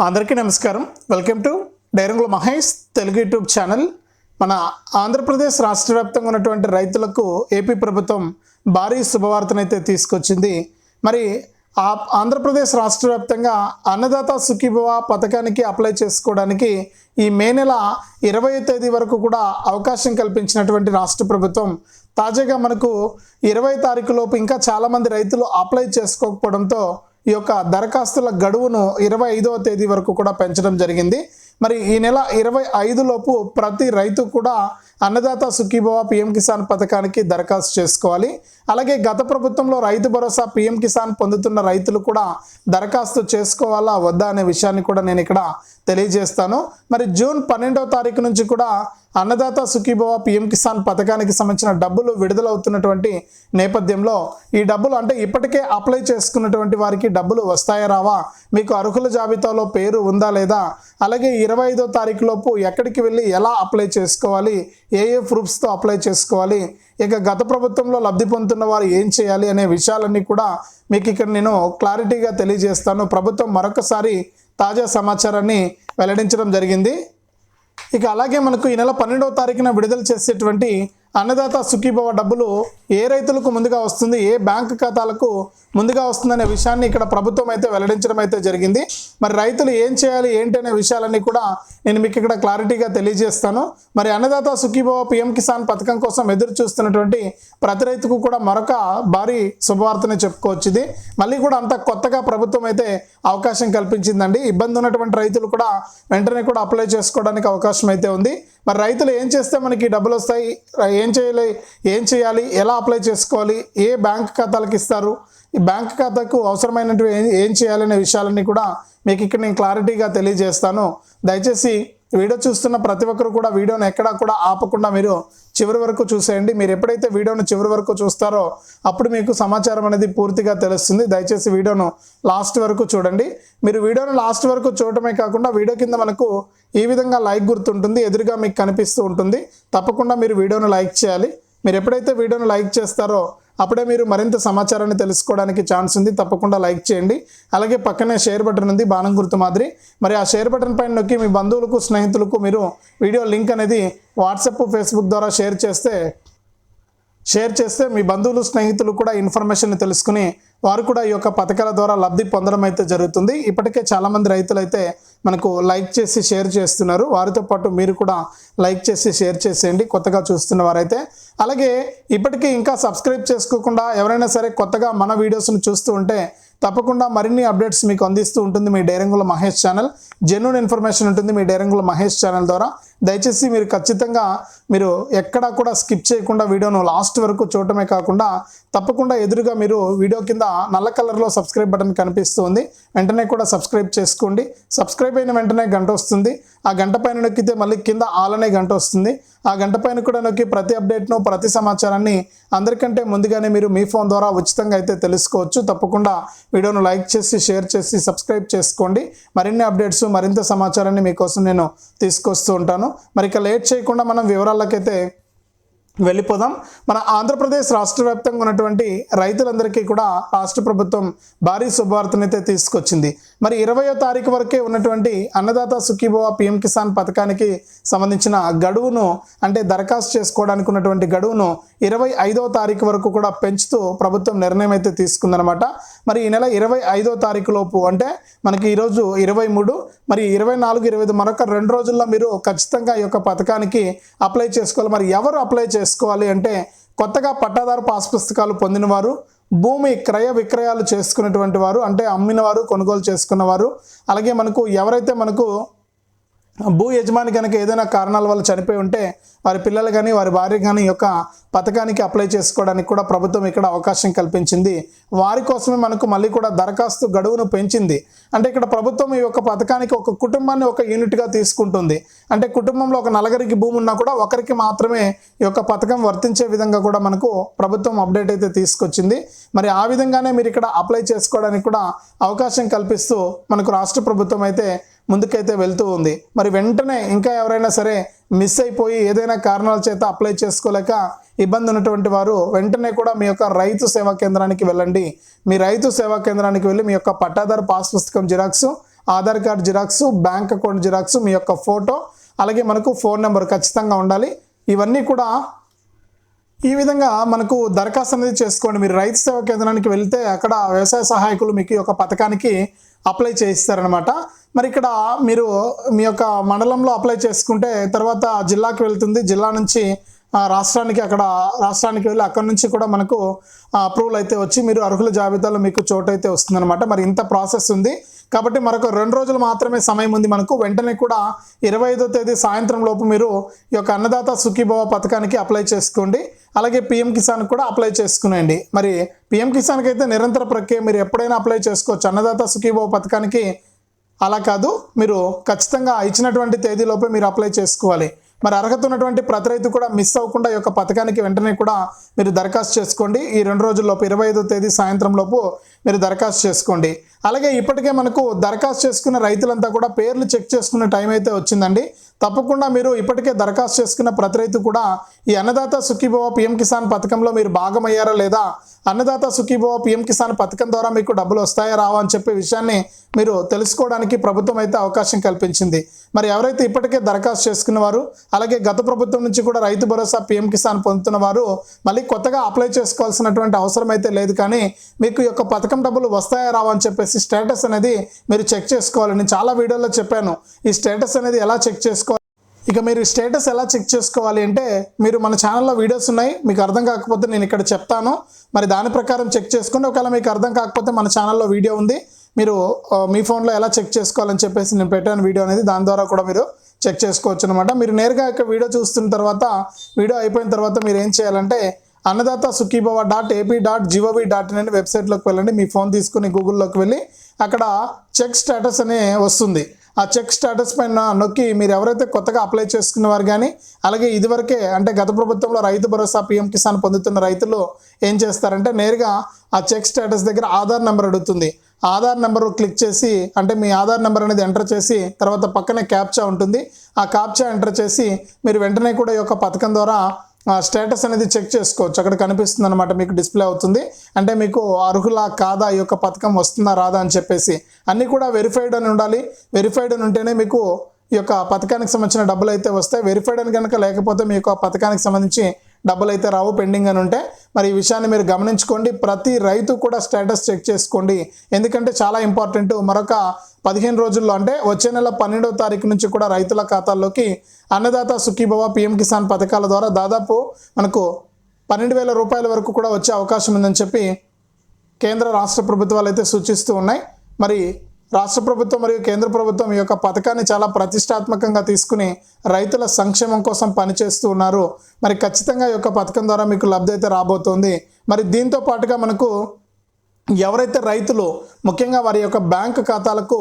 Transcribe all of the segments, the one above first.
అందరికీ నమస్కారం. Welcome to Dairangula Mahesh Telugu YouTube channel. మన ఆంధ్రప్రదేశ్ రాష్ట్ర వ్యాప్తంగా ఉన్నటువంటి రైతులకు ఏపీ ప్రభుత్వం భారీ శుభవార్తనైతే తీసుకొచ్చింది. మరి ఆ ఆంధ్రప్రదేశ్ రాష్ట్ర వ్యాప్తంగా అన్నదాత సుఖీభవ పథకానికి అప్లై చేసుకోవడానికి ఈ మే నెల ఇరవై తేదీ వరకు కూడా అవకాశం కల్పించినటువంటి రాష్ట్ర ప్రభుత్వం తాజాగా మనకు ఇరవై తారీఖు లోపు ఇంకా చాలామంది రైతులు అప్లై చేసుకోకపోవడంతో ఈ యొక్క దరఖాస్తుల గడువును ఇరవై ఐదవ తేదీ వరకు కూడా పెంచడం జరిగింది. మరి ఈ నెల ఇరవై ఐదు లోపు ప్రతి రైతు కూడా అన్నదాత సుఖీభవ పిఎం కిసాన్ పథకానికి దరఖాస్తు చేసుకోవాలి. అలాగే గత ప్రభుత్వంలో రైతు భరోసా పిఎం కిసాన్ పొందుతున్న రైతులు కూడా దరఖాస్తు చేసుకోవాలా వద్దా అనే విషయాన్ని కూడా నేను ఇక్కడ తెలియజేస్తాను. మరి జూన్ పన్నెండవ తారీఖు నుంచి కూడా అన్నదాత సుఖీభవ పిఎం కిసాన్ పథకానికి సంబంధించిన డబ్బులు విడుదలవుతున్నటువంటి నేపథ్యంలో ఈ డబ్బులు అంటే ఇప్పటికే అప్లై చేసుకున్నటువంటి వారికి డబ్బులు వస్తాయా రావా? మీకు అర్హుల జాబితాలో పేరు ఉందా లేదా? అలాగే ఇరవై ఐదో తారీఖు లోపు ఎక్కడికి వెళ్ళి ఎలా అప్లై చేసుకోవాలి? ఏ ఏ ప్రూఫ్స్తో అప్లై చేసుకోవాలి? ఇక గత ప్రభుత్వంలో లబ్ధి పొందుతున్న వారు ఏం చేయాలి అనే విషయాలన్నీ కూడా మీకు ఇక్కడ నేను క్లారిటీగా తెలియజేస్తాను. ప్రభుత్వం మరొకసారి తాజా సమాచారాన్ని వెల్లడించడం జరిగింది. ఇక అలాగే మనకు ఈ నెల పన్నెండవ తారీఖున విడుదల చేసేటువంటి అన్నదాత సుఖీభవ డబ్బులు ఏ రైతులకు ముందుగా వస్తుంది ఏ బ్యాంక్ ఖాతాలకు ముందుగా వస్తుందనే విషయాన్ని ఇక్కడ ప్రభుత్వం అయితే వెల్లడించడం అయితే జరిగింది. మరి రైతులు ఏం చేయాలి ఏంటి అనే విషయాలన్నీ కూడా నేను మీకు ఇక్కడ క్లారిటీగా తెలియజేస్తాను. మరి అన్నదాత సుఖీభవ పిఎం కిసాన్ పథకం కోసం ఎదురు చూస్తున్నటువంటి ప్రతి రైతుకు కూడా మరొక భారీ శుభవార్తనే చెప్పుకోవచ్చు ఇది మళ్ళీ కూడా అంత కొత్తగా ప్రభుత్వం అయితే అవకాశం కల్పించిందండి. ఇబ్బంది ఉన్నటువంటి రైతులు కూడా వెంటనే కూడా అప్లై చేసుకోవడానికి అవకాశం అయితే ఉంది. మరి రైతులు ఏం చేస్తే మనకి డబ్బులు వస్తాయి? ఏం చేయాలి? ఏం చేయాలి? ఎలా అప్లై చేసుకోవాలి? ఏ బ్యాంక్ ఖాతాలకు ఇస్తారు? ఈ బ్యాంక్ ఖాతాకు అవసరమైనటువంటి ఏం- ఏం చేయాలనే విషయాలన్నీ కూడా మీకు ఇక్కడ నేను క్లారిటీగా తెలియజేస్తాను. దయచేసి వీడియో చూస్తున్న ప్రతి ఒక్కరు కూడా వీడియోను ఎక్కడా కూడా ఆపకుండా మీరు చివరి వరకు చూసేయండి. మీరు ఎప్పుడైతే వీడియోను చివరి వరకు చూస్తారో అప్పుడు మీకు సమాచారం అనేది పూర్తిగా తెలుస్తుంది. దయచేసి వీడియోను లాస్ట్ వరకు చూడండి. మీరు వీడియోను లాస్ట్ వరకు చూడటమే కాకుండా వీడియో కింద మనకు ఈ విధంగా లైక్ గుర్తుంటుంది ఎదురుగా మీకు కనిపిస్తూ ఉంటుంది. తప్పకుండా మీరు వీడియోను లైక్ చేయాలి. మీరు ఎప్పుడైతే వీడియోను లైక్ చేస్తారో అప్పుడే మీరు మరింత సమాచారాన్ని తెలుసుకోవడానికి ఛాన్స్ ఉంది. తప్పకుండా లైక్ చేయండి. అలాగే పక్కనే షేర్ బటన్ ఉంది బాణం గుర్తు మాదిరి. మరి ఆ షేర్ బటన్ పైన నొక్కి మీ బంధువులకు స్నేహితులకు మీరు వీడియో లింక్ అనేది వాట్సాప్ ఫేస్బుక్ ద్వారా షేర్ చేస్తే షేర్ చేస్తే మీ బంధువులు స్నేహితులు కూడా ఇన్ఫర్మేషన్ తెలుసుకుని వారు కూడా ఈ యొక్క పథకాల ద్వారా లబ్ధి పొందడం అయితే జరుగుతుంది. ఇప్పటికే చాలామంది రైతులు అయితే మనకు లైక్ చేసి షేర్ చేస్తున్నారు. వారితో పాటు మీరు కూడా లైక్ చేసి షేర్ చేసేయండి. కొత్తగా చూస్తున్న వారైతే. అలాగే ఇప్పటికీ ఇంకా సబ్స్క్రైబ్ చేసుకోకుండా ఎవరైనా సరే కొత్తగా మన వీడియోస్ని చూస్తూ ఉంటే తప్పకుండా మరిన్ని అప్డేట్స్ మీకు అందిస్తూ ఉంటుంది మీ Dairangula Mahesh channel. Genuine information ఉంటుంది మీ డైరంగుల మహేష్ ఛానల్ ద్వారా. దయచేసి మీరు ఖచ్చితంగా మీరు ఎక్కడా కూడా స్కిప్ చేయకుండా వీడియోను లాస్ట్ వరకు చూడటమే కాకుండా తప్పకుండా ఎదురుగా మీరు వీడియో కింద నల్ల కలర్లో సబ్స్క్రైబ్ బటన్ కనిపిస్తుంది. వెంటనే కూడా సబ్స్క్రైబ్ చేసుకోండి. సబ్స్క్రైబ్ అయిన వెంటనే గంట వస్తుంది. ఆ గంట పైన నొక్కితే మళ్ళీ కింద ఆల్ అనే గంట వస్తుంది. ఆ గంట పైన కూడా నొక్కి ప్రతి అప్డేట్ను ప్రతి సమాచారాన్ని అందరికంటే ముందుగానే మీరు మీ ఫోన్ ద్వారా ఉచితంగా అయితే తెలుసుకోవచ్చు. తప్పకుండా వీడియోను లైక్ చేసి షేర్ చేసి సబ్స్క్రైబ్ చేసుకోండి. మరిన్ని అప్డేట్స్ మరింత సమాచారాన్ని మీకోసం నేను తీసుకొస్తూ ఉంటాను. మరి ఇక లేట్ చేయకుండా మనం వివరాలకైతే వెళ్ళిపోదాం. మన ఆంధ్రప్రదేశ్ రాష్ట్ర వ్యాప్తంగా ఉన్నటువంటి రైతులందరికీ కూడా రాష్ట్ర ప్రభుత్వం భారీ శుభవార్తనైతే తీసుకొచ్చింది. మరి ఇరవయో తారీఖు వరకే ఉన్నటువంటి అన్నదాత సుఖీభవ పిఎం కిసాన్ పథకానికి సంబంధించిన గడువును అంటే దరఖాస్తు చేసుకోవడానికి ఉన్నటువంటి గడువును ఇరవై ఐదవ తారీఖు వరకు కూడా పెంచుతూ ప్రభుత్వం నిర్ణయం అయితే తీసుకుందనమాట మరి ఈ నెల ఇరవై ఐదో తారీఖు లోపు అంటే మనకి ఈరోజు ఇరవై మూడు మరి ఇరవై నాలుగు ఇరవై ఐదు మరొక రెండు రోజుల్లో మీరు ఖచ్చితంగా ఈ యొక్క పథకానికి అప్లై చేసుకోవాలి. మరి ఎవరు అప్లై చేసుకోవాలి అంటే కొత్తగా పట్టాదారు పాస్ పుస్తకాలు పొందినవారు భూమి క్రయ విక్రయాలు చేసుకున్నటువంటి వారు అంటే అమ్మినవారు కొనుగోలు చేసుకున్నవారు అలాగే మనకు ఎవరైతే మనకు భూ యజమాని కనుక ఏదైనా కారణాల వల్ల చనిపోయి ఉంటే వారి పిల్లలు కానీ వారి భార్య కానీ యొక్క పథకానికి అప్లై చేసుకోవడానికి కూడా ప్రభుత్వం ఇక్కడ అవకాశం కల్పించింది. వారి కోసమే మనకు మళ్ళీ కూడా దరఖాస్తు గడువును పెంచింది. అంటే ఇక్కడ ప్రభుత్వం ఈ యొక్క పథకానికి ఒక కుటుంబాన్ని ఒక యూనిట్గా తీసుకుంటుంది. అంటే కుటుంబంలో ఒక నలుగురికి భూమి ఉన్నా కూడా ఒకరికి మాత్రమే ఈ యొక్క పథకం వర్తించే విధంగా కూడా మనకు ప్రభుత్వం అప్డేట్ అయితే తీసుకొచ్చింది. మరి ఆ విధంగానే మీరు ఇక్కడ అప్లై చేసుకోవడానికి కూడా అవకాశం కల్పిస్తూ మనకు రాష్ట్ర ప్రభుత్వం అయితే ముందుకైతే వెళ్తూ ఉంది. మరి వెంటనే ఇంకా ఎవరైనా సరే మిస్ అయిపోయి ఏదైనా కారణాల చేత అప్లై చేసుకోలేక ఇబ్బంది ఉన్నటువంటి వారు వెంటనే కూడా మీ యొక్క రైతు సేవా కేంద్రానికి వెళ్ళండి. మీ రైతు సేవా కేంద్రానికి వెళ్ళి మీ యొక్క పట్టాదారు పాస్ పుస్తకం xerox Aadhaar card xerox bank account xerox మీ యొక్క ఫోటో అలాగే మనకు ఫోన్ నెంబర్ ఖచ్చితంగా ఉండాలి. ఇవన్నీ కూడా ఈ విధంగా మనకు దరఖాస్తు అనేది చేసుకోండి. మీరు రైతు సేవా కేంద్రానికి వెళ్తే అక్కడ వ్యవసాయ సహాయకులు మీకు ఈ యొక్క పథకానికి అప్లై చేయిస్తారనమాట మరి ఇక్కడ మీరు మీ యొక్క మండలంలో అప్లై చేసుకుంటే తర్వాత జిల్లాకి వెళ్తుంది. జిల్లా నుంచి రాష్ట్రానికి అక్కడ రాష్ట్రానికి వెళ్ళి అక్కడ నుంచి కూడా మనకు అప్రూవల్ అయితే వచ్చి మీరు అర్హుల జాబితాలో మీకు చోటు అయితే వస్తుందన్నమాట. మరి ఇంత ప్రాసెస్ ఉంది. కాబట్టి మరొక రెండు రోజులు మాత్రమే సమయం ఉంది మనకు. వెంటనే కూడా ఇరవై ఐదో తేదీ సాయంత్రం లోపు మీరు ఈ యొక్క అన్నదాత సుఖీభవ పథకానికి అప్లై చేసుకోండి. అలాగే పిఎం కిసాన్ కూడా అప్లై చేసుకునేయండి. మరి పిఎం కిసాన్కి అయితే నిరంతర ప్రక్రియ మీరు ఎప్పుడైనా అప్లై చేసుకోవచ్చు. అన్నదాత సుఖీభవ పథకానికి అలా కాదు. మీరు ఖచ్చితంగా ఇచ్చినటువంటి తేదీలోపే మీరు అప్లై చేసుకోవాలి. మరి అర్హత ఉన్నటువంటి ప్రతి రైతు కూడా మిస్ అవ్వకుండా ఈ యొక్క పథకానికి వెంటనే కూడా మీరు దరఖాస్తు చేసుకోండి. ఈ రెండు రోజుల్లోపు ఇరవై ఐదో తేదీ సాయంత్రం లోపు మీరు దరఖాస్తు చేసుకోండి. అలాగే ఇప్పటికే మనకు దరఖాస్తు చేసుకున్న రైతులంతా కూడా పేర్లు చెక్ చేసుకునే టైం అయితే వచ్చిందండి. తప్పకుండా మీరు ఇప్పటికే దరఖాస్తు చేసుకున్న ప్రతి రైతు కూడా ఈ అన్నదాత సుఖీభవ పిఎం కిసాన్ పథకంలో మీరు భాగమయ్యారా లేదా? అన్నదాత సుఖీభవ పిఎం కిసాన్ పథకం ద్వారా మీకు డబ్బులు వస్తాయా రావా అని చెప్పే విషయాన్ని మీరు తెలుసుకోవడానికి ప్రభుత్వం అయితే అవకాశం కల్పించింది. మరి ఎవరైతే ఇప్పటికే దరఖాస్తు చేసుకున్న వారు అలాగే గత ప్రభుత్వం నుంచి కూడా రైతు భరోసా పిఎం కిసాన్ పొందుతున్న వారు మళ్ళీ కొత్తగా అప్లై చేసుకోవాల్సినటువంటి అవసరం అయితే లేదు కానీ మీకు యొక్క పథకం డబ్బులు వస్తాయా రావా అని చెప్పేసి స్టేటస్ అనేది మీరు చెక్ చేసుకోవాలి నేను చాలా వీడియోలో చెప్పాను. ఈ స్టేటస్ అనేది ఎలా చెక్ చేసుకోవాలి ఇక మీరు స్టేటస్ ఎలా చెక్ చేసుకోవాలి అంటే మీరు మన ఛానల్లో వీడియోస్ ఉన్నాయి మీకు అర్థం కాకపోతే నేను ఇక్కడ చెప్తాను. మరి దాని ప్రకారం చెక్ చేసుకోండి. ఒకవేళ మీకు అర్థం కాకపోతే మన ఛానల్లో వీడియో ఉంది. మీరు మీ ఫోన్లో ఎలా చెక్ చేసుకోవాలని చెప్పేసి నేను పెట్టాను వీడియో అనేది. దాని ద్వారా కూడా మీరు చెక్ చేసుకోవచ్చు అనమాట మీరు నేరుగా ఇక్కడ వీడియో చూస్తున్న తర్వాత వీడియో అయిపోయిన తర్వాత మీరు ఏం చేయాలంటే Annadatha Sukhibhava dot A P dot G O V dot in అనే వెబ్సైట్లోకి వెళ్ళండి. మీ ఫోన్ తీసుకుని గూగుల్లోకి వెళ్ళి అక్కడ చెక్ స్టేటస్ అనే వస్తుంది. ఆ చెక్ స్టేటస్ పైన నొక్కి మీరు ఎవరైతే కొత్తగా అప్లై చేసుకునేవారు కానీ అలాగే ఇదివరకే అంటే గత ప్రభుత్వంలో రైతు భరోసా పిఎం కిసాన్ పొందుతున్న రైతులు ఏం చేస్తారంటే నేరుగా ఆ చెక్ స్టేటస్ దగ్గర ఆధార్ నెంబర్ అడుగుతుంది. ఆధార్ నెంబర్ క్లిక్ చేసి అంటే మీ ఆధార్ నెంబర్ అనేది ఎంటర్ చేసి తర్వాత పక్కనే క్యాప్చా ఉంటుంది. ఆ క్యాప్చా ఎంటర్ చేసి మీరు వెంటనే కూడా ఈ యొక్క పథకం ద్వారా స్టేటస్ అనేది చెక్ చేసుకోవచ్చు. అక్కడ కనిపిస్తుంది అనమాట మీకు డిస్ప్లే అవుతుంది. అంటే మీకు అర్హులా కాదా? ఈ యొక్క పథకం వస్తుందా? రాదా? అని చెప్పేసి. అన్నీ కూడా వెరిఫైడ్ అని ఉండాలి. వెరిఫైడ్ అని ఉంటేనే మీకు ఈ యొక్క పథకానికి సంబంధించిన డబ్బులు అయితే వస్తాయి. వెరిఫైడ్ అని కనుక లేకపోతే మీ యొక్క పథకానికి సంబంధించి డబ్బులు అయితే రావు పెండింగ్ అని ఉంటే మరి ఈ విషయాన్ని మీరు గమనించుకోండి. ప్రతి రైతు కూడా స్టేటస్ చెక్ చేసుకోండి. ఎందుకంటే చాలా ఇంపార్టెంట్. మరొక పదిహేను రోజుల్లో అంటే వచ్చే నెల పన్నెండవ తారీఖు నుంచి కూడా రైతుల ఖాతాల్లోకి అన్నదాత సుఖీభవ పిఎం కిసాన్ పథకాల ద్వారా దాదాపు మనకు పన్నెండు వేల రూపాయల వరకు కూడా వచ్చే అవకాశం ఉందని చెప్పి కేంద్ర రాష్ట్ర ప్రభుత్వాలు అయితే సూచిస్తూ ఉన్నాయి. మరి రాష్ట్ర ప్రభుత్వం మరియు కేంద్ర ప్రభుత్వం ఈ యొక్క పథకాన్ని చాలా ప్రతిష్టాత్మకంగా తీసుకుని రైతుల సంక్షేమం కోసం పనిచేస్తూ ఉన్నారు. మరి ఖచ్చితంగా ఈ యొక్క పథకం ద్వారా మీకు లబ్ధి అయితే రాబోతోంది. మరి దీంతో పాటుగా మనకు ఎవరైతే రైతులు ముఖ్యంగా వారి యొక్క బ్యాంక్ ఖాతాలకు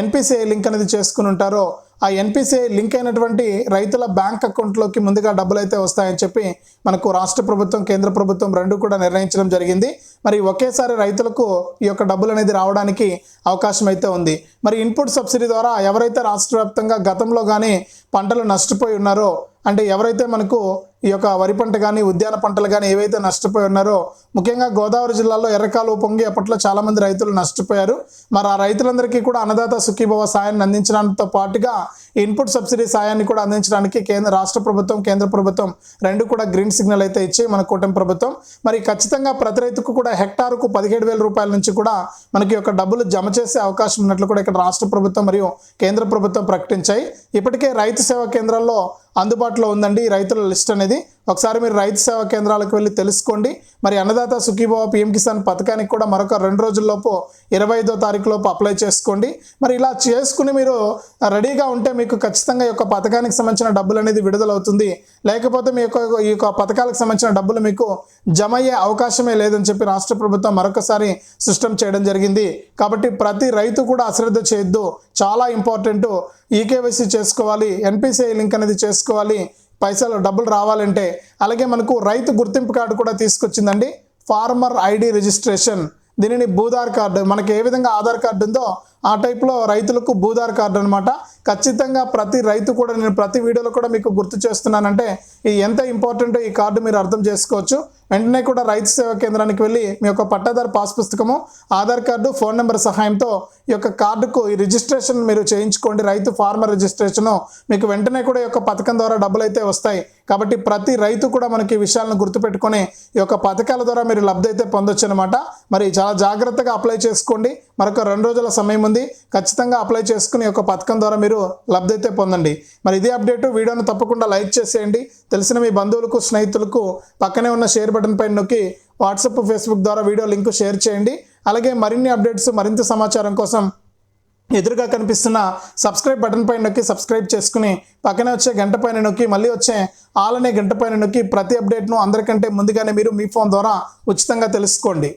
ఎన్పిసిఐ లింక్ అనేది చేసుకుని ఉంటారో ఆ ఎన్పిసిఐ లింక్ అయినటువంటి రైతుల బ్యాంక్ అకౌంట్లోకి ముందుగా డబ్బులు అయితే వస్తాయని చెప్పి మనకు రాష్ట్ర ప్రభుత్వం కేంద్ర ప్రభుత్వం రెండు కూడా నిర్ణయించడం జరిగింది. మరి ఒకేసారి రైతులకు ఈ యొక్క డబ్బులు అనేది రావడానికి అవకాశం అయితే ఉంది. మరి ఇన్పుట్ సబ్సిడీ ద్వారా ఎవరైతే రాష్ట్ర వ్యాప్తంగా గతంలో కానీ పంటలు నష్టపోయి ఉన్నారో అంటే ఎవరైతే మనకు ఈ యొక్క వరి పంట కానీ ఉద్యాన పంటలు కానీ ఏవైతే నష్టపోయి ఉన్నారో ముఖ్యంగా గోదావరి జిల్లాలో ఎర్రకాలు పొంగి అప్పట్లో చాలామంది రైతులు నష్టపోయారు. మరి ఆ రైతులందరికీ కూడా అన్నదాత సుఖీభవ సాయాన్ని అందించడంతో పాటుగా ఇన్పుట్ సబ్సిడీ సాయాన్ని కూడా అందించడానికి కేంద్ర రాష్ట్ర ప్రభుత్వం కేంద్ర ప్రభుత్వం రెండు కూడా గ్రీన్ సిగ్నల్ అయితే ఇచ్చి మన కూటమి ప్రభుత్వం. మరి ఖచ్చితంగా ప్రతి రైతుకు కూడా హెక్టార్కు పదిహేడు వేల రూపాయల నుంచి కూడా మనకి యొక్క డబ్బులు జమ చేసే అవకాశం ఉన్నట్లు కూడా ఇక్కడ రాష్ట్ర ప్రభుత్వం మరియు కేంద్ర ప్రభుత్వం ప్రకటించాయి. ఇప్పటికే రైతు సేవా కేంద్రాల్లో అందుబాటులో ఉందండి రైతుల లిస్ట్ అనేది. ఒకసారి మీరు రైతు సేవా కేంద్రాలకు వెళ్ళి తెలుసుకోండి. మరి అన్నదాత సుఖీభావ పిఎం కిసాన్ పథకానికి కూడా మరొక రెండు రోజుల్లోపు ఇరవై ఐదో తారీఖు లోపు అప్లై చేసుకోండి. మరి ఇలా చేసుకుని మీరు రెడీగా ఉంటే మీకు ఖచ్చితంగా ఈ యొక్క పథకానికి సంబంధించిన డబ్బులు అనేది విడుదలవుతుంది. లేకపోతే మీ యొక్క ఈ యొక్క పథకాలకు సంబంధించిన డబ్బులు మీకు జమ అయ్యే అవకాశమే లేదని చెప్పి రాష్ట్ర ప్రభుత్వం మరొకసారి సిస్టమ్ చేయడం జరిగింది. కాబట్టి ప్రతి రైతు కూడా అశ్రద్ధ చేయొద్దు. చాలా important. E K Y C చేసుకోవాలి N P C I link అనేది చేసుకోవాలి. పైసలు డబ్బులు రావాలంటే అలాగే మనకు రైతు గుర్తింపు కార్డు కూడా తీసుకొచ్చిందండి. Farmer ID registration. దీనిని భూధార్ కార్డు. మనకి ఏ విధంగా ఆధార్ కార్డు ఉందో ఆ టైప్లో రైతులకు భూదార్ కార్డు అనమాట ఖచ్చితంగా ప్రతి రైతు కూడా నేను ప్రతి వీడియోలో కూడా మీకు గుర్తు చేస్తున్నానంటే ఈ ఎంత ఇంపార్టెంట్ ఈ కార్డు మీరు అర్థం చేసుకోవచ్చు. వెంటనే కూడా రైతు సేవా కేంద్రానికి వెళ్ళి మీ యొక్క పట్టాదారు పాస్ పుస్తకము ఆధార్ కార్డు ఫోన్ నెంబర్ సహాయంతో ఈ యొక్క కార్డుకు ఈ రిజిస్ట్రేషన్ మీరు చేయించుకోండి. రైతు ఫార్మర్ రిజిస్ట్రేషన్ మీకు వెంటనే కూడా ఈ యొక్క పథకం ద్వారా డబ్బులు అయితే వస్తాయి. కాబట్టి ప్రతి రైతు కూడా మనకి ఈ విషయాలను గుర్తుపెట్టుకొని ఈ యొక్క పథకాల ద్వారా మీరు లబ్ధి అయితే పొందొచ్చు అనమాట మరి చాలా జాగ్రత్తగా అప్లై చేసుకోండి. మరొక రెండు రోజుల సమయం ఉంది. ఖచ్చితంగా అప్లై చేసుకుని ఒక యొక్క పథకం ద్వారా మీరు లబ్ధి అయితే పొందండి. మరి ఇదే అప్డేట్ వీడియోను తప్పకుండా లైక్ చేసేయండి. తెలిసిన మీ బంధువులకు స్నేహితులకు పక్కనే ఉన్న షేర్ బటన్ పైన నొక్కి వాట్సాప్ ఫేస్బుక్ ద్వారా వీడియో లింక్ షేర్ చేయండి. అలాగే మరిన్ని అప్డేట్స్ మరింత సమాచారం కోసం ఎదురుగా కనిపిస్తున్న సబ్స్క్రైబ్ బటన్ పైన నొక్కి సబ్స్క్రైబ్ చేసుకుని పక్కనే వచ్చే గంట పైన నొక్కి మళ్ళీ వచ్చే ఆల్ అనే గంట పైన నొక్కి ప్రతి అప్డేట్ను అందరికంటే ముందుగానే మీరు మీ ఫోన్ ద్వారా ఉచితంగా తెలుసుకోండి.